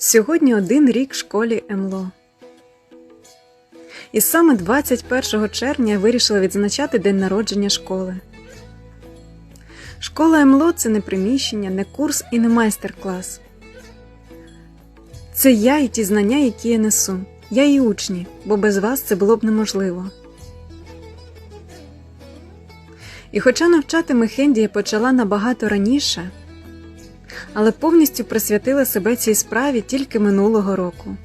Сьогодні один рік школі МЛО. І саме 21 червня я вирішила відзначати день народження школи. Школа МЛО це не приміщення, не курс і не майстер-клас. Це я і ті знання, які я несу. Я і учні, бо без вас це було б неможливо. І хоча навчати Мехенді я почала набагато раніше, але повністю присвятила себе цій справі тільки минулого року.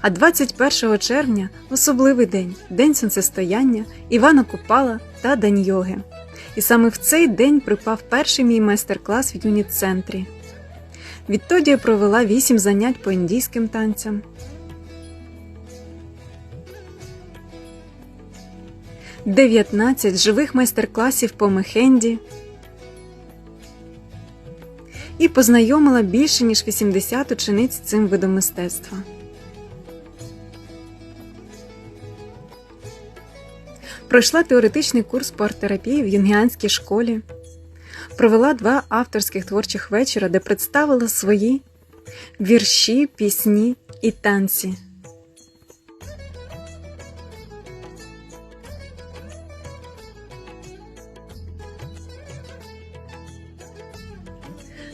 А 21 червня особливий день день сонцестояння, Івана Купала та День йоги. І саме в цей день припав перший мій майстер-клас в юніт-центрі. Відтоді я провела 8 занять по індійським танцям. Дев'ятнадцять живих майстер-класів по мехенді і познайомила більше ніж 80 учениць цим видом мистецтва. Пройшла теоретичний курс по арт-терапії в юнгіанській школі, провела два авторських творчих вечора, де представила свої вірші, пісні і танці.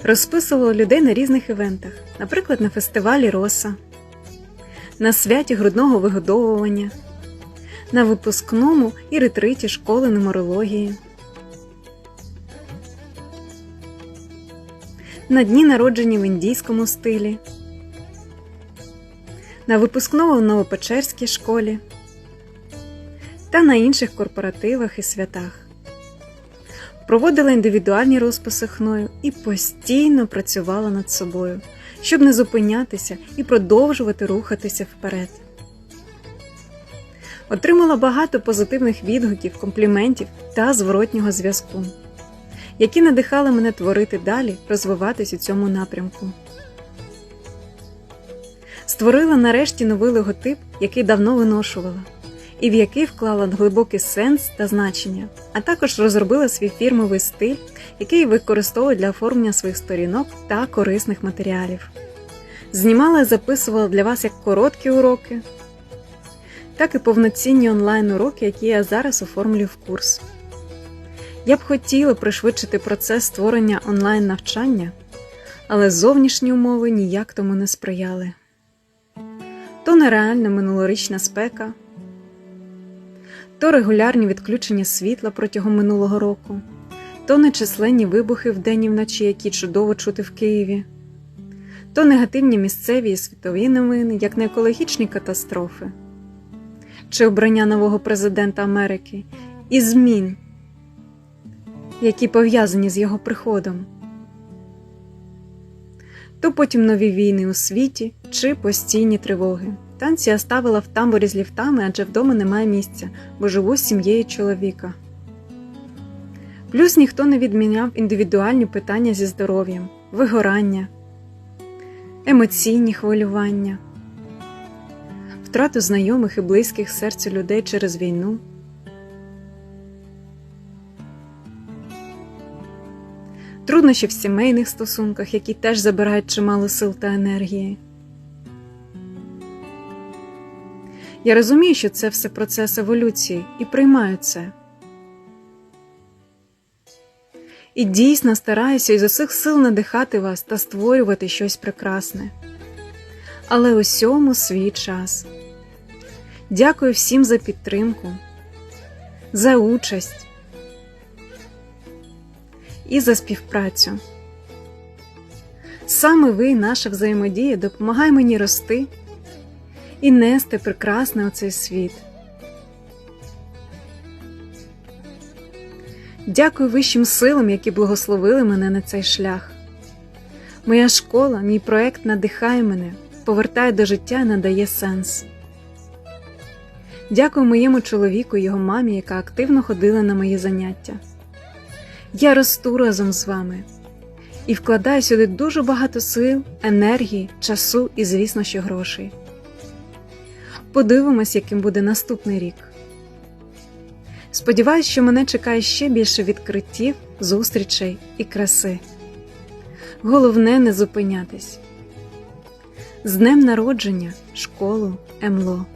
Розписувала людей на різних івентах, наприклад, на фестивалі Роса, на святі грудного вигодовування, на випускному і ретриті школи нумерології, на дні народження в індійському стилі, на випускному в Новопечерській школі та на інших корпоративах і святах проводила індивідуальні розписи хною і постійно працювала над собою, щоб не зупинятися і продовжувати рухатися вперед. Отримала багато позитивних відгуків, компліментів та зворотнього зв'язку, які надихали мене творити далі, розвиватись у цьому напрямку. Створила нарешті новий логотип, який давно виношувала і в який вклала глибокий сенс та значення, а також розробила свій фірмовий стиль, який використовує для оформлення своїх сторінок та корисних матеріалів. Знімала і записувала для вас як короткі уроки, так і повноцінні онлайн-уроки, які я зараз оформлюю в курс. Я б хотіла пришвидшити процес створення онлайн-навчання, але зовнішні умови ніяк тому не сприяли. То нереальна минулорічна спека то регулярні відключення світла протягом минулого року, то нечисленні вибухи вдень і вночі, які чудово чути в Києві, то негативні місцеві і світові новини, як не екологічні катастрофи, чи обрання нового президента Америки і змін, які пов'язані з його приходом. То потім нові війни у світі чи постійні тривоги. Танці я ставила в тамбурі з ліфтами, адже вдома немає місця, бо живу з сім'єю чоловіка. Плюс ніхто не відміняв індивідуальні питання зі здоров'ям, вигорання, емоційні хвилювання, втрату знайомих і близьких серцю людей через війну. Труднощі в сімейних стосунках, які теж забирають чимало сил та енергії. Я розумію, що це все процес еволюції і приймаю це. І дійсно стараюся із усіх сил надихати вас та створювати щось прекрасне. Але усьому свій час. Дякую всім за підтримку, за участь і за співпрацю. Саме ви, наша взаємодія, допомагає мені рости і нести прекрасне у цей світ. Дякую вищим силам, які благословили мене на цей шлях. Моя школа, мій проект надихає мене, повертає до життя і надає сенс. Дякую моєму чоловіку його мамі, яка активно ходила на мої заняття. Я росту разом з вами і вкладаю сюди дуже багато сил, енергії, часу і, звісно, що грошей. Подивимось, яким буде наступний рік. Сподіваюсь, що мене чекає ще більше відкриттів, зустрічей і краси. Головне не зупинятись. З днем народження, школу МЛО!